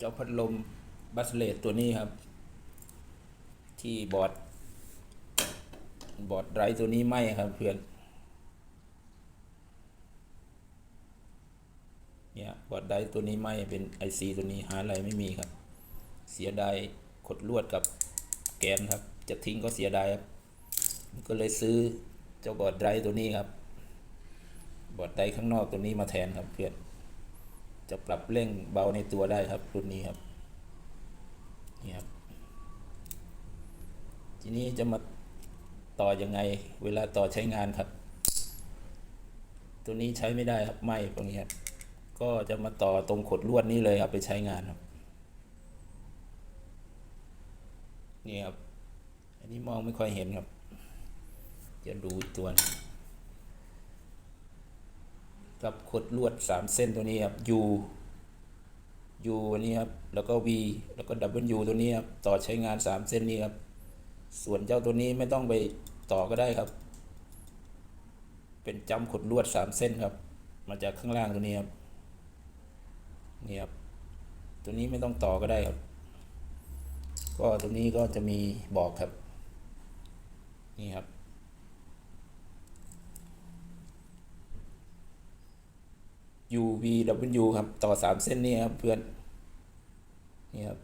เจ้าพัดลมบัสเลตตัวนี้ครับ ที่บอร์ดบอร์ดไรตัวนี้ไหมครับเพื่อนเนี่ยบอร์ดไดร์ตัวนี้ไหมเป็นไอซีตัวนี้หาอะไรไม่มีครับ เสียดายขดลวดกับแกนครับ จะทิ้งก็เสียดายครับ ก็เลยซื้อเจ้าบอร์ดไดร์ตัวนี้ครับ บอร์ดไดร์ข้างนอกตัวนี้มาแทนครับเพื่อน จะปรับเร่งเบาในตัวได้ครับรุ่นนี้ครับนี่ครับ ทีนี้จะมาต่อยังไงเวลาต่อใช้งานครับ ตัวนี้ใช้ไม่ได้ครับไหมตรงนี้ครับก็จะมาต่อตรงขดลวดนี้เลยครับไปใช้งานครับนี่ครับ อันนี้มองไม่ค่อยเห็นครับ จะดูตัวนึ งกับขดลวดสามเส้นตัวนี้ครับ U U อันนี้ครับ แล้วก็ V แล้วก็ W ตัวนี้ครับต่อใช้งานสามเส้นนี้ครับ ส่วนเจ้าตัวนี้ไม่ต้องไปต่อก็ได้ครับ เป็นจำขดลวดสามเส้นครับ มาจากข้างล่างตัวนี้ครับนี่ครับตัวนี้ไม่ต้องต่อก็ได้ครับ ก็ตัวนี้ก็จะมีบอกครับ นี่ครับ U V W ครับต่อสามเส้นนี้ครับเพื่อนนี่ครับ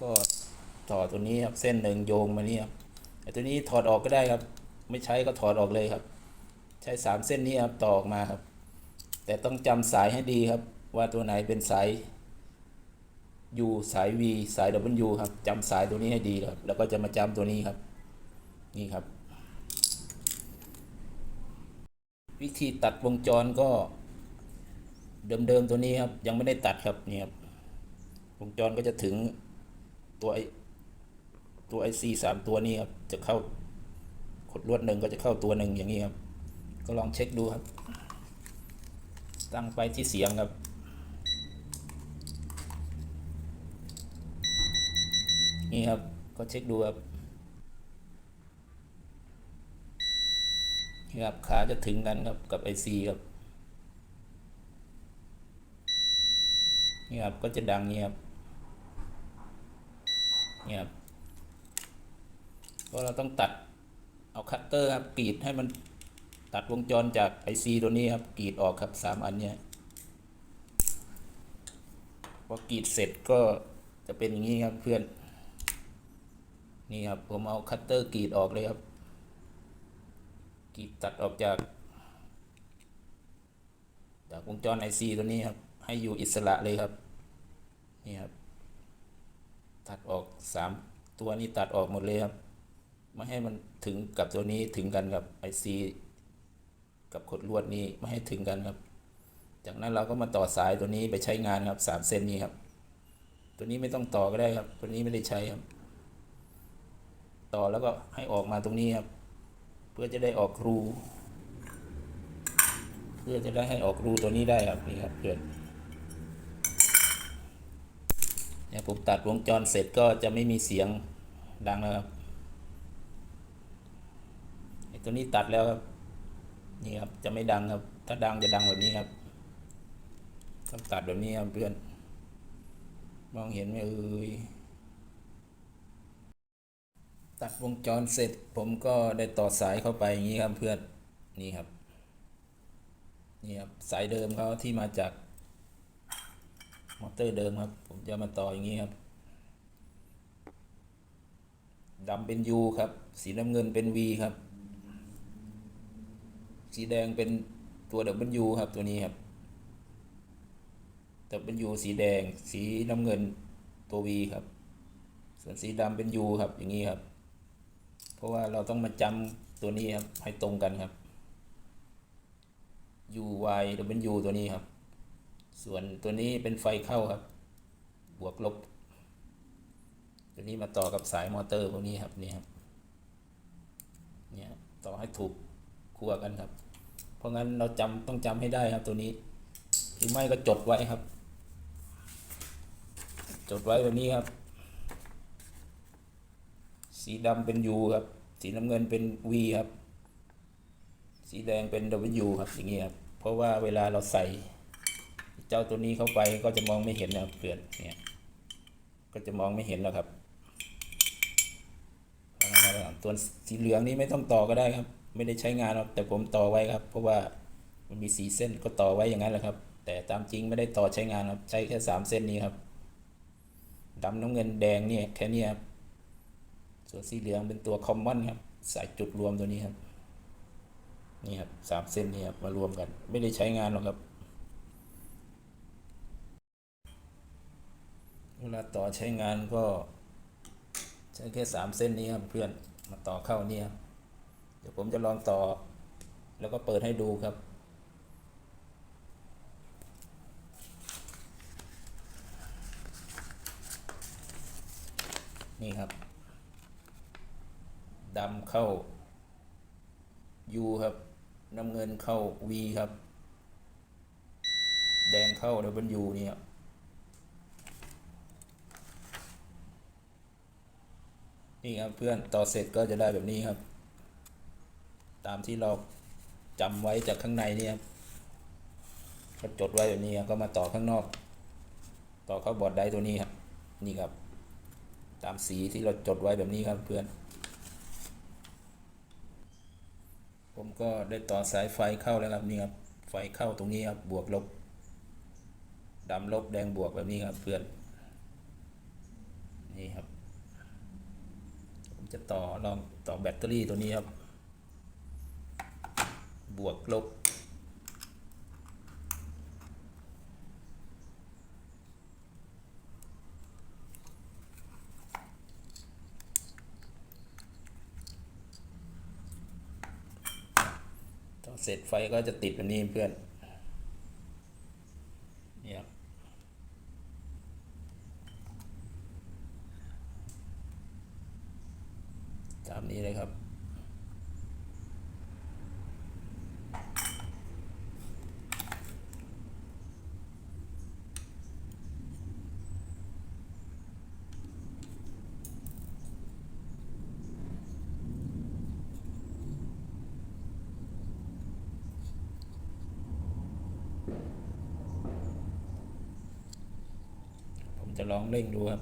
ก็ต่อตัวนี้ครับเส้นหนึ่งโยงมานี่ครับไอ้ตัวนี้ถอดออกก็ได้ครับ ไม่ใช้ก็ถอดออกเลยครับ ใช้สามเส้นนี้ครับต่อออกมาครับ แต่ต้องจำสายให้ดีครับ ว่าตัวไหนเป็นสาย U สาย V สาย W ครับจำสายตัวนี้ให้ดีครับ แล้วก็จะมาจำตัวนี้ครับ นี่ครับ วิธีตัดวงจรก็ เดิมๆตัวนี้ครับ ยังไม่ได้ตัดครับนี่ครับวงจรก็จะถึงตัวไอตัวไอซีสามตัวนี้ครับจะเข้าขดลวดหนึ่งก็จะเข้าตัวหนึ่งอย่างนี้ครับ ก็ลองเช็คดูครับ ตั้งไปที่เสียงครับนี่ครับก็เช็คดูครับนี่ครับขาจะถึงกันครับกับไอซีครับ นี่ครับก็จะดังเงียบเงียบก็เราต้องตัดเอาคัตเตอร์ครับกรีดให้มันตัดวงจรจากไอซีตัวนี้ครับกรีดออกครับสามอันเนี้ยพอกรีดเสร็จก็จะเป็นอย่างนี้ครับเพื่อน นี่ครับผมเอาคัตเตอร์กรีดออกเลยครับกรีดตัดออกจาก จากวงจรไอซีตัวนี้ครับ ให้อยู่อิสระเลยครับ นี่ครับ ตัดออกสามตัวนี้ตัดออกหมดเลยครับ ไม่ให้มันถึงกับตัวนี้ถึงกันกับไอซีกับขดลวดนี้ไม่ให้ถึงกันครับ จากนั้นเราก็มาต่อสายตัวนี้ไปใช้งานครับสามเส้นนี้ครับ ตัวนี้ไม่ต้องต่อก็ได้ครับ ตัวนี้ไม่ได้ใช้ครับ ต่อแล้วก็ให้ออกมาตรงนี้ครับ เพื่อจะได้ออกรู เพื่อจะได้ให้ออกรูตัวนี้ได้ครับนี่ครับเพื่อนี่ยผมตัดวงจรเสร็จก็จะไม่มีเสียงดังแล้วครับไอ้ตัวนี้ตัดแล้วครับนี่ครับจะไม่ดังครับ ถ้าดังจะดังแบบนี้ครับต้องตัดแบบนี้ครับเพื่อน มองเห็นไหมเอ่ยตัดวงจรเสร็จ ผมก็ได้ต่อสายเข้าไปอย่างนี้ครับเพื่อนนี่ครับนี่ครับสายเดิมเขาที่มาจาก มอเตอร์เดิมครับ ผมจะมาต่ออย่างนี้ครับดำเป็น U ครับ สีน้ำเงินเป็น V ครับ สีแดงเป็นตัว W ครับตัวนี้ครับ W สีแดง สีน้ำเงินตัว V ครับ ส่วนสีดำเป็น U ครับอย่างนี้ครับ เพราะว่าเราต้องมาจำตัวนี้ครับให้ตรงกันครับ U Y W ตัวนี้ครับ ส่วนตัวนี้เป็นไฟเข้าครับ บวกลบ ตัวนี้มาต่อกับสายมอเตอร์พวกนี้ครับนี่ครับเนี่ยต่อให้ถูกคั่วกันครับ เพราะงั้นเราจำต้องจำให้ได้ครับตัวนี้หรือไม่ก็จดไว้ครับ จดไว้แบบนี้ครับ สีดำเป็น U ครับ สีน้ำเงินเป็น V ครับ สีแดงเป็น W ครับอย่างนี้ครับ เพราะว่าเวลาเราใส่ เจ้าตัวนี้เข้าไปก็จะมองไม่เห็นนะครับเพื่อนเนี่ยก็จะมองไม่เห็นแล้วครับตัวสีเหลืองนี้ไม่ต้องต่อก็ได้ครับ ไม่ได้ใช้งานหรอกแต่ผมต่อไว้ครับ เพราะว่ามันมีสีเส้นก็ต่อไว้อย่างนั้นแหละครับ แต่ตามจริงไม่ได้ต่อใช้งานครับ ใช้แค่สามเส้นนี้ครับดำน้ำเงินแดงเนี่ยแค่นี้ครับส่วนสีเหลืองเป็นตัวคอมมอนครับสายจุดรวมตัวนี้ครับนี่ครับสามเส้นนี้ครับมารวมกัน ไม่ได้ใช้งานหรอกครับ เวลาต่อใช้งานก็ ใช้แค่สามเส้นนี้ครับเพื่อนมาต่อเข้าเนี่ครับเดี๋ยวผมจะลองต่อ แล้วก็เปิดให้ดูครับนี่ครับดำเข้า U ครับน้ำเงินเข้า V ครับ แดงเข้า W นี่ครับ นี่ครับเพื่อนต่อเสร็จก็จะได้แบบนี้ครับ ตามที่เราจำไว้จากข้างในนี่ครับก็จดไว้แบบนี้ครับก็มาต่อข้างนอก ต่อเข้าบอร์ดได้ตัวนี้ครับ นี่ครับ ตามสีที่เราจดไว้แบบนี้ครับเพื่อน ผมก็ได้ต่อสายไฟเข้าแล้วครับนี่ครับ ไฟเข้าตรงนี้ครับบวกลบดำลบแดงบวกแบบนี้ครับเพื่อน นี่ครับ จะต่อลองต่อแบตเตอรี่ตัวนี้ครับ บวกลบ ต่อเสร็จไฟก็จะติดแบบนี้เพื่อนเนี่ยครับ ตามนี้เลยครับ ผม จะลองเร่งดูครับ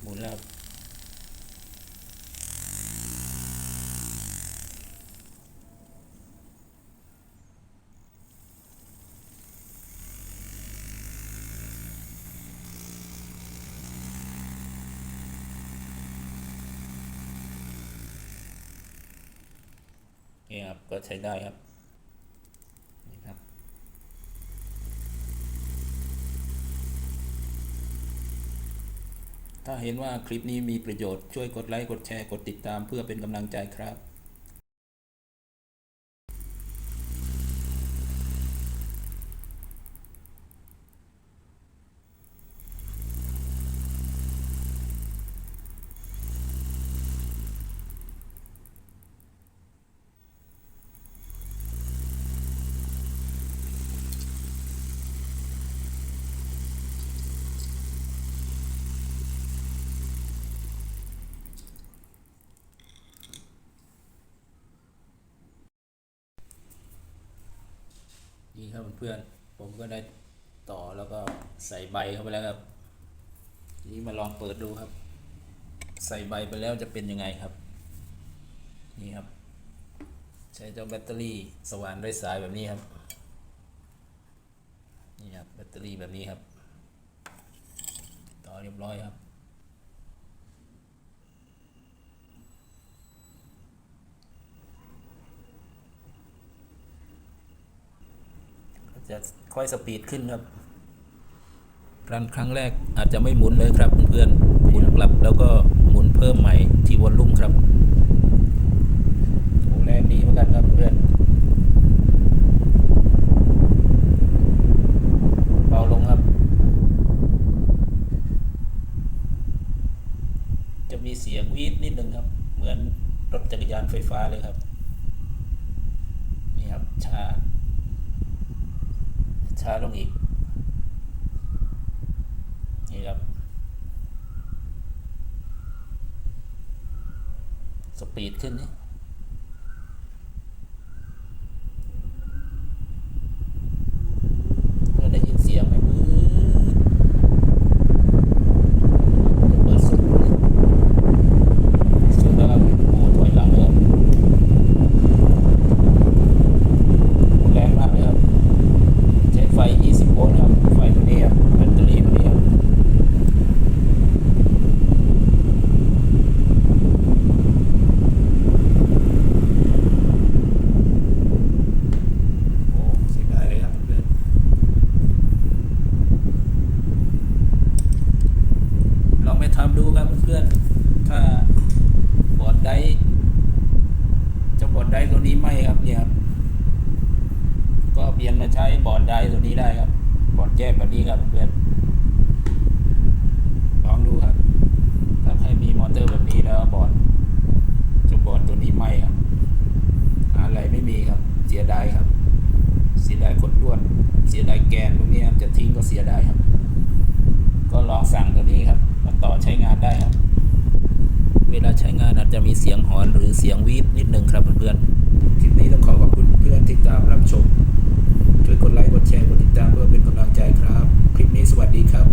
หมุนแล้วครับนี่ครับก็ใช้ได้ครับ นี่ครับ ถ้า เห็นว่าคลิปนี้มีประโยชน์ช่วยกดไลค์กดแชร์กดติดตามเพื่อเป็นกำลังใจครับ ครับเพื่อนๆผมก็ได้ต่อแล้วก็ใส่ใบเข้าไปแล้วครับทีนี้มาลองเปิดดูครับ ใส่ใบไปแล้วจะเป็นยังไงครับ นี่ครับ ใช้เจ้าแบตเตอรี่สว่านด้วยสายแบบนี้ครับนี่ครับแบตเตอรี่แบบนี้ครับ ต่อเรียบร้อยครับ จะค่อยสปีดขึ้นครับรันครั้งแรกอาจจะไม่หมุนเลยครับเพื่อนๆหมุนกลับแล้วก็หมุนเพิ่มใหม่ที่วอลลุ่มครับโอ้แรงดีเหมือนกันครับเพื่อนเบาลงครับ จะมีเสียงวีดนิดนึงครับ เหมือนรถจักรยานไฟฟ้าเลยครับ นี่ครับช้า ช้าลงอีก นี่ครับ สปีดขึ้นนี่ำดูครับเพื่อนๆถ้าบอร์ดไดเจะบอร์ด ไดตัวนี้ไหมครับเนี่ยครับก็เปลี่ยนมาใช้บอร์ดไดตัวนี้ได้ครับ บอร์ดแก้แบบนี้ครับเพื่อนลองดูครับ ถ้าใครมีมอเตอร์แบบนี้แล้วบอร์ดจะบอร์ดตัวนี้ไหมครับอะไรไม่มีครับ เสียดายครับ เสียดายขดล้วน เสียดายแกนพวกนี้ครับจะทิ้งก็เสียดายครับ ก็ลองสั่งตัวนี้ครับมาต่อใช้งานได้ครับ เวลาใช้งานอาจจะมีเสียงหอนหรือเสียงวีดนิดหนึ่งครับเพื่อนๆ คลิปนี้ต้องขอขอบคุณเพื่อนที่ตามรับชม ช่วยกดไลค์ กดแชร์ กดติดตามเพื่อเป็นกำลังใจครับ คลิปนี้สวัสดีครับ